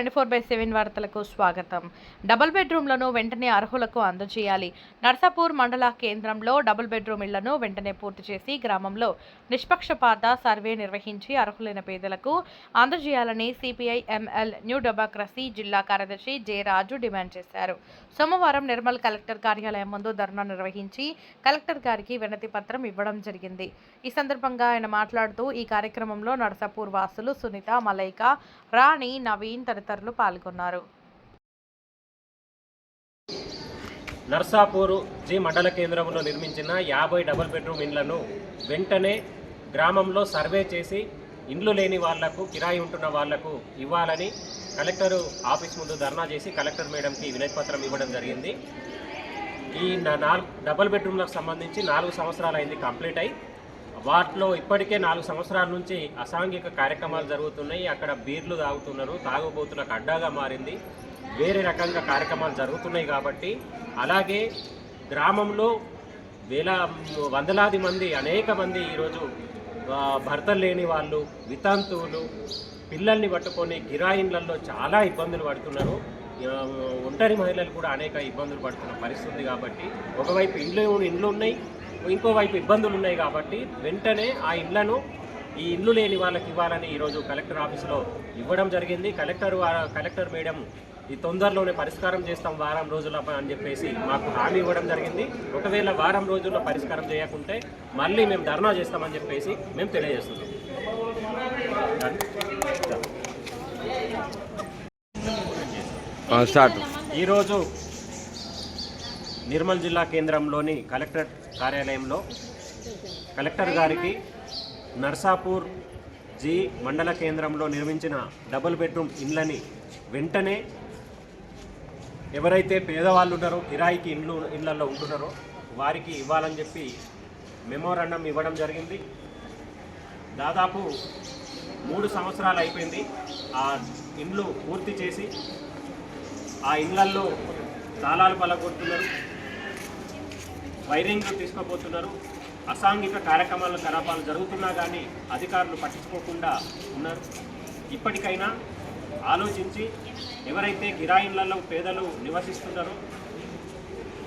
Twenty four by seven వార్తలకు స్వాగతం. Double బెడ్రూమ్లను వెంటనే అర్హులకు అందజేయాలి. నర్సాపూర్ మండల కేంద్రంలో డబుల్ బెడ్రూమ్ ఇళ్ళను వెంటనే పూర్తి చేసి గ్రామంలో నిష్పక్షపాత సర్వే నిర్వహించి అర్హులైన పేదలకు అందజేయాలని సిపిఐ ఎంఎల్ న్యూ డెమోక్రసీ జిల్లా కార్యదర్శి జె రాజు డిమాండ్ చేశారు. సోమవారం నిర్మల్ కలెక్టర్ కార్యాలయం ముందు ధర్నా నిర్వహించి కలెక్టర్ గారికి వినతి పత్రం ఇవ్వడం జరిగింది. ఈ సందర్భంగా ఆయన మాట్లాడుతూ ఈ కార్యక్రమంలో నర్సాపూర్ వాసులు సునీత మలైక రాణి నవీన్ తదితరులు పాల్గొన్నారు. నర్సాపూరు జి మండల కేంద్రంలో నిర్మించిన యాభై డబుల్ బెడ్రూమ్ ఇండ్లను వెంటనే గ్రామంలో సర్వే చేసి ఇండ్లు లేని వాళ్ళకు కిరాయి ఉంటున్న వాళ్ళకు ఇవ్వాలని కలెక్టర్ ఆఫీస్ ముందు ధర్నా చేసి కలెక్టర్ మేడంకి వినయపత్రం ఇవ్వడం జరిగింది. ఈ నాలుగు డబుల్ బెడ్రూమ్లకు సంబంధించి నాలుగు సంవత్సరాలు అయింది కంప్లీట్ అయి వాటిలో ఇప్పటికే నాలుగు సంవత్సరాల నుంచి అసాంఘిక కార్యక్రమాలు జరుగుతున్నాయి. అక్కడ బీర్లు తాగుతున్నారు తాగుబోతులకు అడ్డాగా మారింది. వేరే రకంగా కార్యక్రమాలు జరుగుతున్నాయి కాబట్టి అలాగే గ్రామంలో వేల వందలాది మంది అనేక మంది ఈరోజు భర్తలు లేని వాళ్ళు వితంతువులు పిల్లల్ని పట్టుకొని గిరాయిన్లలో చాలా ఇబ్బందులు పడుతున్నారు. ఒంటరి మహిళలు కూడా అనేక ఇబ్బందులు పడుతున్న పరిస్థితి ఉంది కాబట్టి ఒకవైపు ఇండ్లు ఇండ్లు ఉన్నాయి ఇంకోవైపు ఇబ్బందులు ఉన్నాయి కాబట్టి వెంటనే ఆ ఇళ్ళను ఈ ఇల్లు లేని వాళ్ళకి ఇవ్వాలని ఈరోజు కలెక్టర్ ఆఫీసులో ఇవ్వడం జరిగింది. కలెక్టర్ కలెక్టర్ మేడం ఈ తొందరలోనే పరిష్కారం చేస్తాం వారం రోజుల అని చెప్పేసి మాకు హామీ ఇవ్వడం జరిగింది. ఒకవేళ వారం రోజుల్లో పరిష్కారం చేయకుంటే మళ్ళీ మేము ధర్నా చేస్తామని చెప్పేసి మేము తెలియజేస్తున్నాం. స్టార్ట్. ఈరోజు నిర్మల్ జిల్లా కేంద్రంలోని కలెక్టర్ కార్యాలయంలో కలెక్టర్ గారికి నర్సాపూర్ జి మండల కేంద్రంలో నిర్మించిన డబుల్ బెడ్రూమ్ ఇండ్లని వెంటనే ఎవరైతే పేదవాళ్ళు ఉన్నారో కిరాయికి ఇండ్లు ఇళ్ళలో ఉంటున్నారో వారికి ఇవ్వాలని చెప్పి మెమోరాండం ఇవ్వడం జరిగింది. దాదాపు మూడు సంవత్సరాలు అయిపోయింది ఆ ఇండ్లు పూర్తి చేసి. ఆ ఇండ్లల్లో తాళాలు పలగొడుతున్నారు. వైరింగ్ తీసుకోబోతున్నారు. అసాంఘిక కార్యక్రమాల కలాపాలు జరుగుతున్నా కానీ అధికారులు పట్టించుకోకుండా ఉన్నారు. ఇప్పటికైనా ఆలోచించి ఎవరైతే కిరాయిన్లలో పేదలు నివసిస్తున్నారో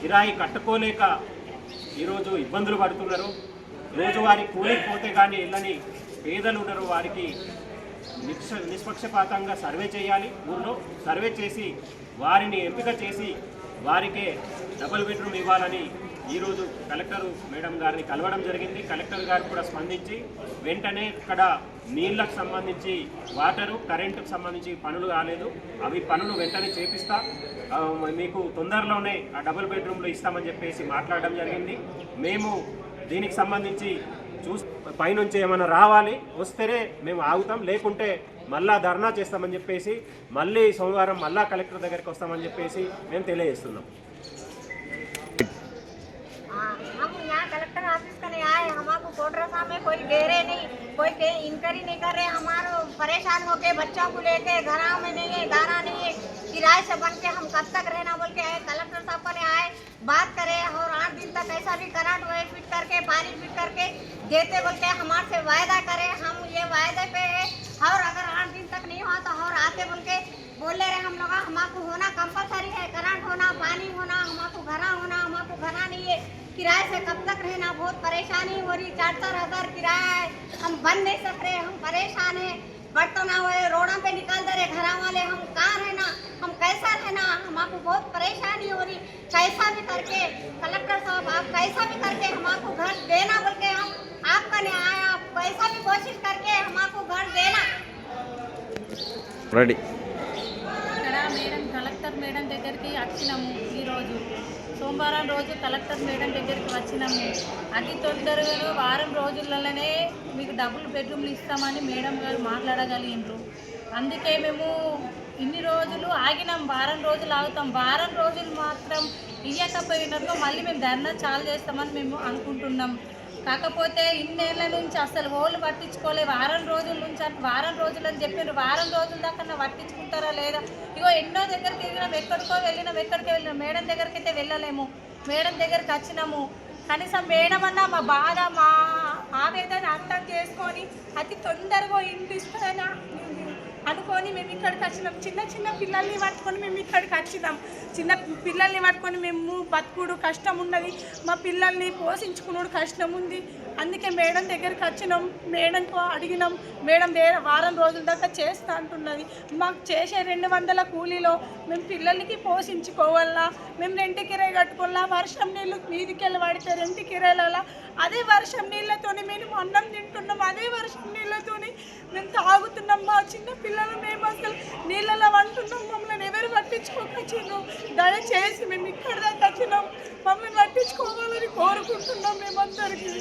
కిరాయి కట్టుకోలేక ఈరోజు ఇబ్బందులు పడుతున్నారు. రోజువారి కూలికి పోతే కానీ ఇళ్ళని పేదలు ఉన్నారు వారికి నిక్ష నిష్పక్షపాతంగా సర్వే చేయాలి. ఊళ్ళో సర్వే చేసి వారిని ఎంపిక చేసి వారికే డబుల్ బెడ్రూమ్ ఇవ్వాలని ఈరోజు కలెక్టర్ మేడం గారిని కలవడం జరిగింది. కలెక్టర్ గారు కూడా స్పందించి వెంటనే ఇక్కడ నీళ్ళకు సంబంధించి వాటరు కరెంటుకు సంబంధించి పనులు కాలేదు అవి పనులు వెంటనే చేపిస్తా మీకు తొందరలోనే ఆ డబుల్ బెడ్రూమ్లో ఇస్తామని చెప్పేసి మాట్లాడడం జరిగింది. మేము దీనికి సంబంధించి చూస్ పైనుంచి ఏమైనా రావాలి వస్తేనే మేము ఆగుతాం. లేకుంటే మళ్ళా ధర్నా చేస్తామని చెప్పేసి మళ్ళీ సోమవారం మళ్ళా కలెక్టర్ దగ్గరికి వస్తామని చెప్పేసి మేము తెలియజేస్తున్నాం. कोटरसा में कोई घेरे नहीं, कोई के इंक्वायरी नहीं कर रहे, हमारे परेशान होके बच्चों को लेके घरों में नहीं है दाना नहीं है, किराए से बन के हम कब तक रहना बोल के आए, कलेक्टर साहब पर आए, बात करे और आठ दिन तक ऐसा भी करंट वही फिट करके, पानी फिट करके देते बोल के हमारे से वायदा करे, हम ये वायदे पे है, और अगर आठ दिन तक नहीं हुआ तो और आते बोल के बोले रहे हम लोग, हमारे होना कंपलसरी है, करंट होना, पानी होना, हमारे घरा होना, हमारे घरा नहीं है। किराए से कब तक रहना? बहुत परेशानी हो रही। चार चार हज़ार किराया है। हम बन नहीं सक रहे। हम परेशान है। बर्तन तो हुए रोड़ा पे निकल दे रहे। घर वाले, हम कहाँ रहना? हम कैसा रहना? हम आपको बहुत परेशानी हो रही। कैसा भी करके, कलेक्टर साहब, आप कैसा भी करके हम आपको घर देना बोल के हम आपका आए आप कैसा भी कोशिश करके हम आपको घर देना। रेडी మేడం దగ్గరికి వచ్చినాము ఈరోజు. సోమవారం రోజు కలెక్టర్ మేడం దగ్గరికి వచ్చినాము. అతి తొందరగా వారం రోజులలోనే మీకు డబుల్ బెడ్రూమ్లు ఇస్తామని మేడం గారు మాట్లాడగలిగినారు అందుకే మేము ఇన్ని రోజులు ఆగినాం. వారం రోజులు ఆగుతాం. వారం రోజులు మాత్రం ఇయ్యకపోయినట్లు మళ్ళీ మేము ధర్నా చాలు చేస్తామని మేము అనుకుంటున్నాం. కాకపోతే ఇన్నేళ్ళ నుంచి అసలు ఓళ్ళు పట్టించుకోలే వారం రోజుల నుంచి అంటే వారం రోజులు అని చెప్పారు వారం రోజుల దాకా పట్టించుకుంటారా లేదా. ఇగో ఎన్నో దగ్గరికి వెళ్ళినాం ఎక్కడికో వెళ్ళినాం ఎక్కడికి వెళ్ళినాం. మేడం దగ్గరికి అయితే వెళ్ళలేము. మేడం దగ్గరికి వచ్చినాము. కనీసం మేడం అన్న మా బాధ మా ఆవేదన అర్థం చేసుకొని అతి తొందరగా ఇంటి అనుకొని మేము ఇక్కడికి వచ్చినాం. చిన్న చిన్న పిల్లల్ని పట్టుకొని మేము ఇక్కడికి వచ్చినాం. చిన్న పిల్లల్ని పట్టుకొని మేము బతుకుడు కష్టం ఉన్నది. మా పిల్లల్ని పోషించుకున్నాడు కష్టం ఉంది. అందుకే మేడం దగ్గరికి వచ్చినాం. మేడంతో అడిగినాం. మేడం వేరే వారం రోజుల దాకా చేస్తా అంటున్నది. మాకు చేసే రెండు వందల కూలీలో మేము పిల్లలకి పోషించుకోవాలా? మేము రెంట్ కిరాయి కట్టుకోవాలా? వర్షం నీళ్ళు మీదికెళ్ళి పడితే రెంట్ కిరాయిల అదే వర్షం నీళ్ళతోని మేము అన్నం తింటున్నాం. అదే వర్షం నీళ్ళతోని మేము తాగుతున్నాం. మా చిన్న పిల్లలు మేము అసలు నీళ్ళలో వంటున్నాం మమ్మల్ని ఎవరు పట్టించుకోకొచ్చినాం దయచేసి మేము ఇక్కడ దాకా వచ్చినాం మమ్మల్ని పట్టించుకోవాలని కోరుకుంటున్నాం మేమందరికీ.